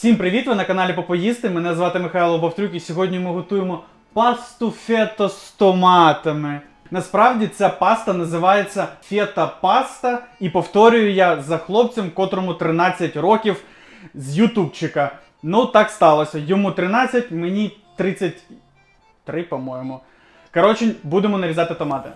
Всім привіт! Ви на каналі Попоїсти. Мене звати Михайло Бовтрюк і сьогодні ми готуємо пасту фето з томатами. Насправді ця паста називається фета паста, і повторюю я за хлопцем, котрому 13 років з Ютубчика. Ну, так сталося. Йому 13, мені 33, по-моєму. Коротше, будемо нарізати томати.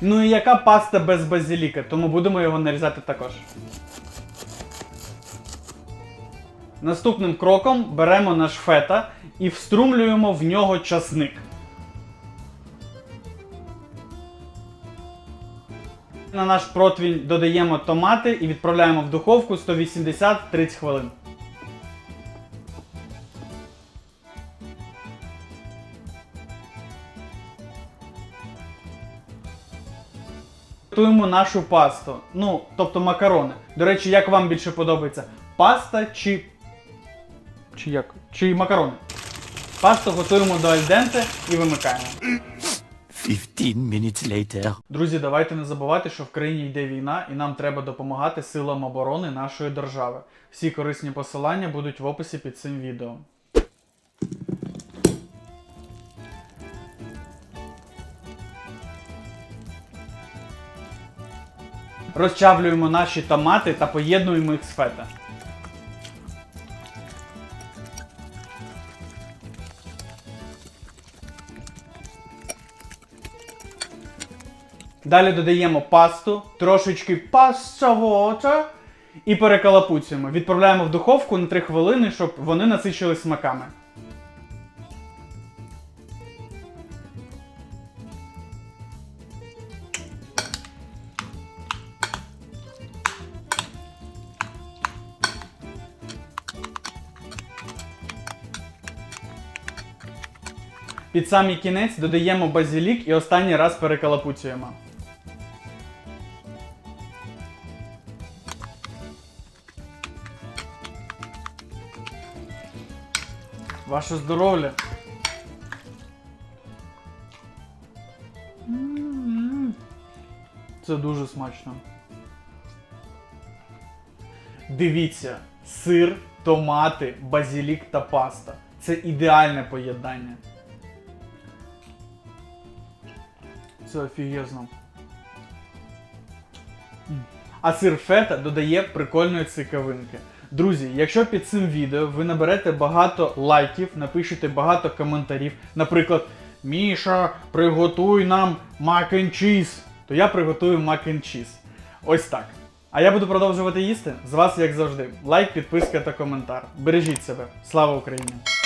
Ну і яка паста без базиліка, тому будемо його нарізати також. Наступним кроком беремо наш фета і вструмлюємо в нього часник. На наш противень додаємо томати і відправляємо в духовку 180-30 хвилин. Готуємо нашу пасту. Ну, тобто макарони. До речі, як вам більше подобається? Паста чи. Чи як? Чи макарони? Пасту готуємо до альденте і вимикаємо. 15 minutes later. Друзі, давайте не забувати, що в країні йде війна і нам треба допомагати силам оборони нашої держави. Всі корисні посилання будуть в описі під цим відео. Розчавлюємо наші томати та поєднуємо їх з фета. Далі додаємо пасту, трошечки пасовота і перекалапуцюємо. Відправляємо в духовку на 3 хвилини, щоб вони насичились смаками. Під самий кінець додаємо базилік і останній раз перекалапуцюємо. Ваше здоров'я! Це дуже смачно. Дивіться, сир, томати, базилік та паста. Це ідеальне поєднання. Це офігезно. А сир фета додає прикольної цікавинки. Друзі, якщо під цим відео ви наберете багато лайків, напишете багато коментарів, наприклад, Міша, приготуй нам мак and cheese, то я приготую мак and cheese. Ось так. А я буду продовжувати їсти. З вас, як завжди, лайк, підписка та коментар. Бережіть себе. Слава Україні!